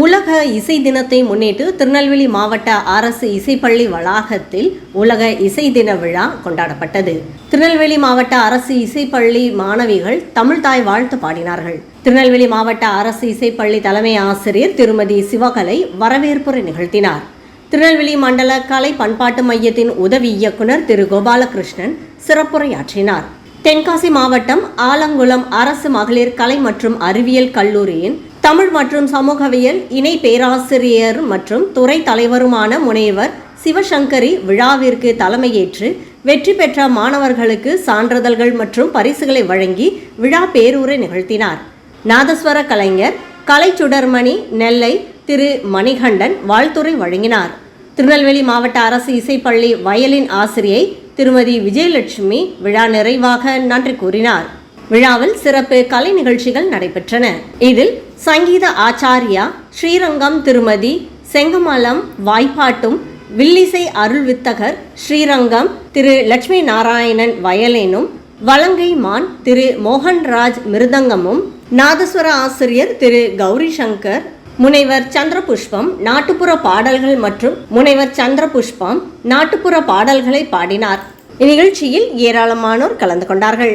உலக இசை தினத்தை முன்னிட்டு திருநெல்வேலி மாவட்ட அரசு இசைப்பள்ளி வளாகத்தில் உலக இசை தின விழா கொண்டாடப்பட்டது. திருநெல்வேலி மாவட்ட அரசு இசைப்பள்ளி மாணவிகள் தமிழ்தாய் வாழ்த்து பாடினார்கள். திருநெல்வேலி மாவட்ட அரசு இசைப்பள்ளி தலைமை ஆசிரியர் திருமதி சிவகலை வரவேற்புரை நிகழ்த்தினார். திருநெல்வேலி மண்டல கலை பண்பாட்டு மையத்தின் உதவி இயக்குனர் திரு கோபாலகிருஷ்ணன் சிறப்புரையாற்றினார். தென்காசி மாவட்டம் ஆலங்குளம் அரசு மகளிர் கலை மற்றும் அறிவியல் கல்லூரியின் தமிழ் மற்றும் சமூகவியல் இணை பேராசிரியர் மற்றும் துறை தலைவருமான முனைவர் சிவசங்கரி விழாவிற்கு தலைமையேற்று வெற்றி பெற்ற மாணவர்களுக்கு சான்றிதழ்கள் மற்றும் பரிசுகளை வழங்கி விழா பேரூரை நிகழ்த்தினார். நாதஸ்வர கலைஞர் கலை சுடர்மணி நெல்லை திரு மணிகண்டன் வாழ்த்துரை வழங்கினார். திருநெல்வேலி மாவட்ட அரசு இசைப்பள்ளி வயலின் ஆசிரியை திருமதி விஜயலட்சுமி விழா நிறைவாக நன்றி கூறினார். விழாவில் சிறப்பு கலை நிகழ்ச்சிகள் நடைபெற்றன. இதில் சங்கீத ஆச்சாரியா ஸ்ரீரங்கம் திருமதி செங்கமலம் வாய்ப்பாட்டும் வில்லிசை அருள்வித்தகர் ஸ்ரீரங்கம் திரு லட்சுமி நாராயணன் வயலேனும் வலங்கை மான் திரு மோகன்ராஜ் மிருதங்கமும் நாதஸ்வர ஆசிரியர் திரு கௌரி சங்கர் முனைவர் சந்திரபுஷ்பம் நாட்டுப்புற பாடல்கள் மற்றும் முனைவர் சந்திரபுஷ்பம் நாட்டுப்புற பாடல்களை பாடினார். இந்நிகழ்ச்சியில் ஏராளமானோர் கலந்து கொண்டார்கள்.